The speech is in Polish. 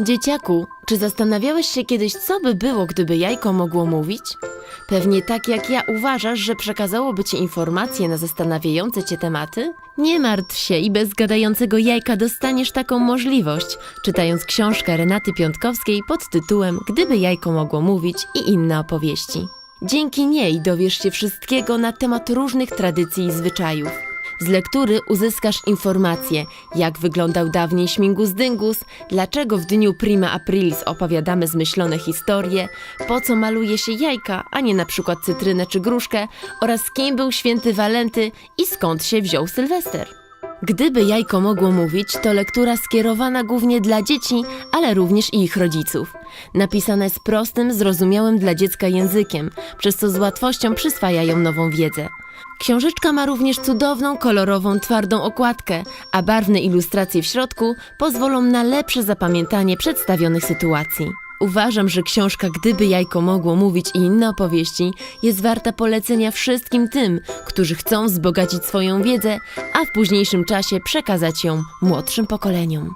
Dzieciaku, czy zastanawiałeś się kiedyś, co by było, gdyby jajko mogło mówić? Pewnie tak jak ja uważasz, że przekazałoby ci informacje na zastanawiające cię tematy? Nie martw się i bez gadającego jajka dostaniesz taką możliwość, czytając książkę Renaty Piątkowskiej pod tytułem Gdyby jajko mogło mówić i inne opowieści. Dzięki niej dowiesz się wszystkiego na temat różnych tradycji i zwyczajów. Z lektury uzyskasz informacje, jak wyglądał dawniej śmigus dyngus, dlaczego w dniu prima aprilis opowiadamy zmyślone historie, po co maluje się jajka, a nie na przykład cytrynę czy gruszkę oraz kim był święty Walenty i skąd się wziął Sylwester. Gdyby jajko mogło mówić, to lektura skierowana głównie dla dzieci, ale również i ich rodziców. Napisana jest prostym, zrozumiałym dla dziecka językiem, przez co z łatwością przyswajają nową wiedzę. Książeczka ma również cudowną, kolorową, twardą okładkę, a barwne ilustracje w środku pozwolą na lepsze zapamiętanie przedstawionych sytuacji. Uważam, że książka Gdyby jajko mogło mówić i inne opowieści jest warta polecenia wszystkim tym, którzy chcą wzbogacić swoją wiedzę, a w późniejszym czasie przekazać ją młodszym pokoleniom.